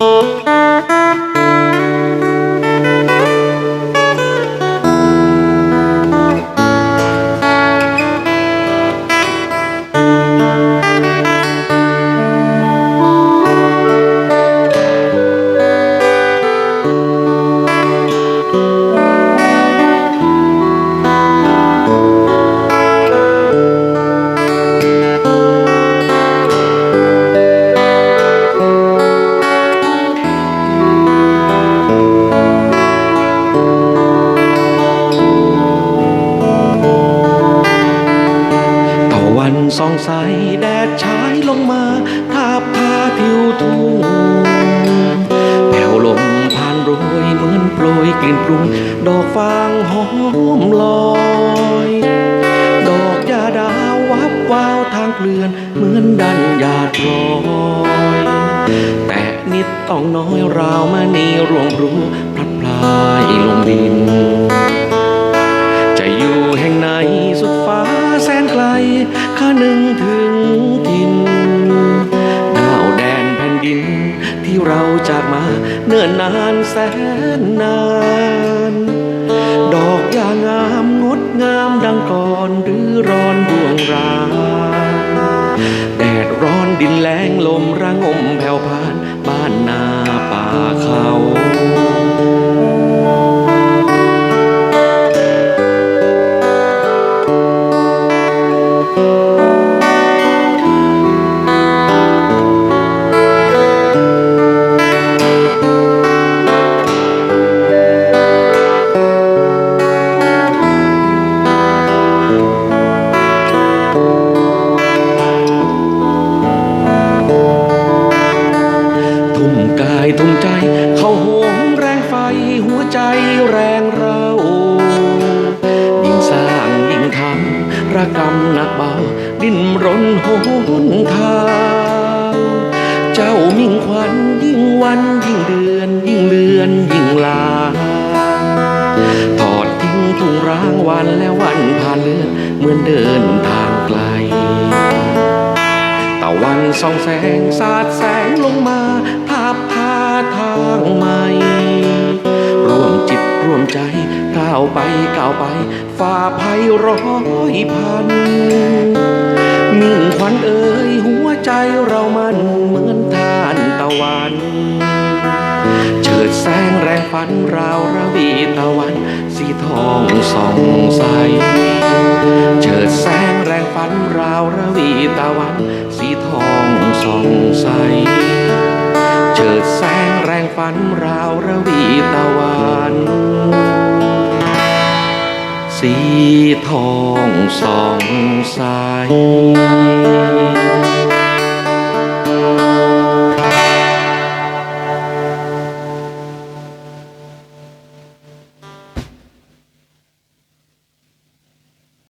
ต ส่องใสแดดฉายลงมาทาบพาทิวทุ่งแผ่วลมผ่านโรยเหมือนโปรยกลิ่นปรุง ดอกฟางหอมลอย ดอกยาดาววับวาวทางเกลื่อนเหมือนดันยาดลอย แต่นิดต้องน้อยราวมานีรวงรู้ ข้านึงถึงถิ่นดาวแดนแผ่นดิน ที่เราจากมาเนิ่นนานแสนนาน ดอกยางามงดงามดังก่อนหรือร้อนบ่วงรานแดดร้อนดินแรงลมระงมแผ่วพานบ้านนาป่าเขา ทุ่มใจ เข้าโหมแรงไฟหัวใจแรงเรายิ่งสร้างยิ่งทำระกำหนักเบา ดิ้นรนหนทางเจ้ามิ่งขวัญยิ่งวันยิ่งเดือน ยิ่งเลือนยิ่งลาทอดทิ้งทุ่งร้างวันและวันผ่านเลือนเหมือนเดินทางไกล ส่องแสงสาดแสงลงมาทาบพาทางใหม่ ร่วมจิตร่วมใจก้าวไปก้าวไป ฝ่าภัยร้อยพันมิ่งขวัญเอ่ยหัวใจเรามันเหมือนทานตะวันเฉิดแสงแรงฝันราวระวีตะวัน สีทองส่องสเใส เฉิดแสงแรงฝันราวระวีตะวันสีทองสองใส